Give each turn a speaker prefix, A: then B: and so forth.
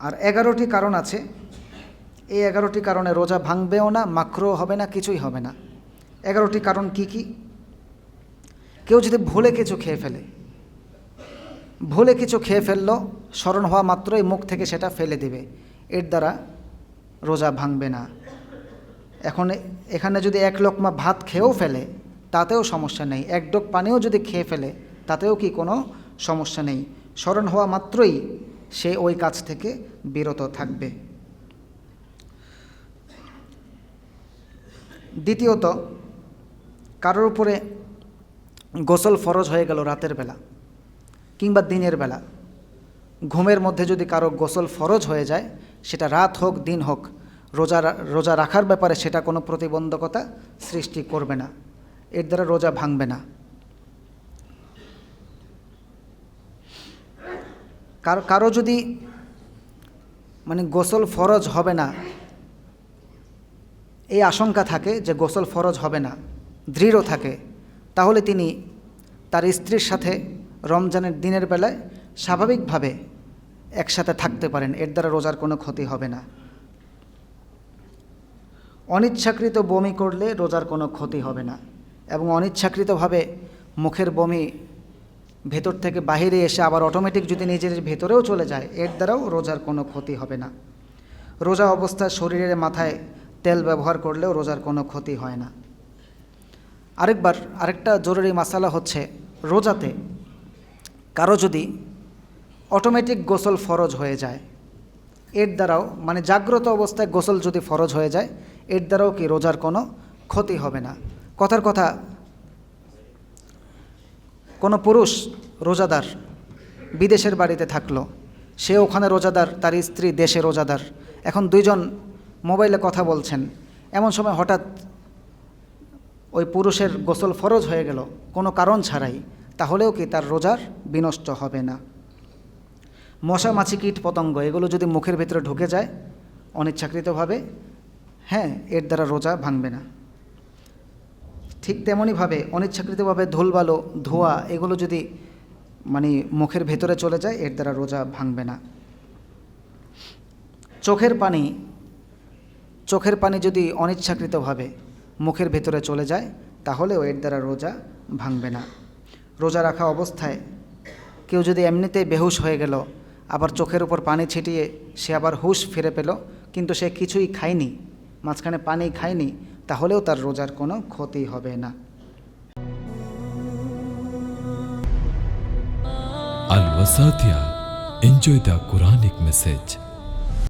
A: আর এগারোটি কারণ আছে। এই এগারোটি কারণে রোজা ভাঙবেও না মাকরো হবে না, কিছুই হবে না। এগারোটি কারণ কি কি? কেউ যদি ভুলে কিছু খেয়ে ফেলে, ভুলে কিছু খেয়ে ফেলল, স্মরণ হওয়া মাত্রই মুখ থেকে সেটা ফেলে দেবে। এর দ্বারা রোজা ভাঙবে না। এখন এখানে যদি এক লোকমা ভাত খেয়েও ফেলে, তাতেও সমস্যা নেই। এক ডোক পানিও যদি খেয়ে ফেলে, তাতেও কি কোনো সমস্যা নেই? স্মরণ হওয়া মাত্রই সে ওই কাজ থেকে বিরত থাকবে। দ্বিতীয়ত, কারোর উপরে গোসল ফরজ হয়ে গেল রাতের বেলা কিংবা দিনের বেলা। ঘুমের মধ্যে যদি কারও গোসল ফরজ হয়ে যায়, সেটা রাত হোক, দিন হোক, রোজা রোজা রাখার ব্যাপারে সেটা কোনো প্রতিবন্ধকতা সৃষ্টি করবে না। এর দ্বারা রোজা ভাঙবে না। কারও কারও যদি মানে গোসল ফরজ হবে না, এই আশঙ্কা থাকে যে গোসল ফরজ হবে না, দৃঢ় থাকে, তাহলে তিনি তার স্ত্রীর সাথে রমজানের দিনের বেলায় স্বাভাবিকভাবে একসাথে থাকতে পারেন। এর দ্বারা রোজার কোনো ক্ষতি হবে না। অনিচ্ছাকৃত বমি করলে রোজার কোনো ক্ষতি হবে না এবং অনিচ্ছাকৃতভাবে মুখের বমি ভেতর থেকে বাহিরে এসে আবার অটোমেটিক যদি নিজের ভেতরেও চলে যায়, এর দ্বারাও রোজার কোনো ক্ষতি হবে না। রোজা অবস্থায় শরীরের মাথায় তেল ব্যবহার করলেও রোজার কোনো ক্ষতি হয় না। আরেকবার, আরেকটা জরুরি মাসালা হচ্ছে রোজাতে কারও যদি অটোমেটিক গোসল ফরজ হয়ে যায়, এর দ্বারাও মানে জাগ্রত অবস্থায় গোসল যদি ফরজ হয়ে যায়, এর দ্বারাও কি রোজার কোনো ক্ষতি হবে না। কথার কথা কোনো পুরুষ রোজাদার বিদেশের বাড়িতে থাকল, সে ওখানে রোজাদার, তার স্ত্রী দেশে রোজাদার। এখন দুইজন মোবাইলে কথা বলছেন। এমন সময় হঠাৎ ওই পুরুষের গোসল ফরজ হয়ে গেল, কোনো কারণ ছাড়াই। তাহলেও কি তার রোজার বিনষ্ট হবে না? মশা, মাছি, কীট, পতঙ্গ, এগুলো যদি মুখের ভিতরে ঢুকে যায়, অনিচ্ছাকৃতভাবে হ্যাঁ এর দ্বারা রোজা ভাঙবে না। ঠিক তেমনইভাবে অনিচ্ছাকৃতভাবে ধুলবালো ধোয়া এগুলো যদি মানে মুখের ভেতরে চলে যায়, এর দ্বারা রোজা ভাঙবে না। চোখের পানি চোখের পানি যদি অনিচ্ছাকৃতভাবে মুখের ভেতরে চলে যায়, তাহলেও এর দ্বারা রোজা ভাঙবে না। রোজা রাখা অবস্থায় কেউ যদি এমনিতেই বেহুশ হয়ে গেল, আবার চোখের উপর পানি ছিটিয়ে সে আবার হুশ ফিরে পেল, কিন্তু সে কিছুই খায়নি, মাঝখানে পানি খায়নি তাহলেও তার রোজার কোনো ক্ষতি হবে না
B: Al Wasatia. Enjoy the Quranic message.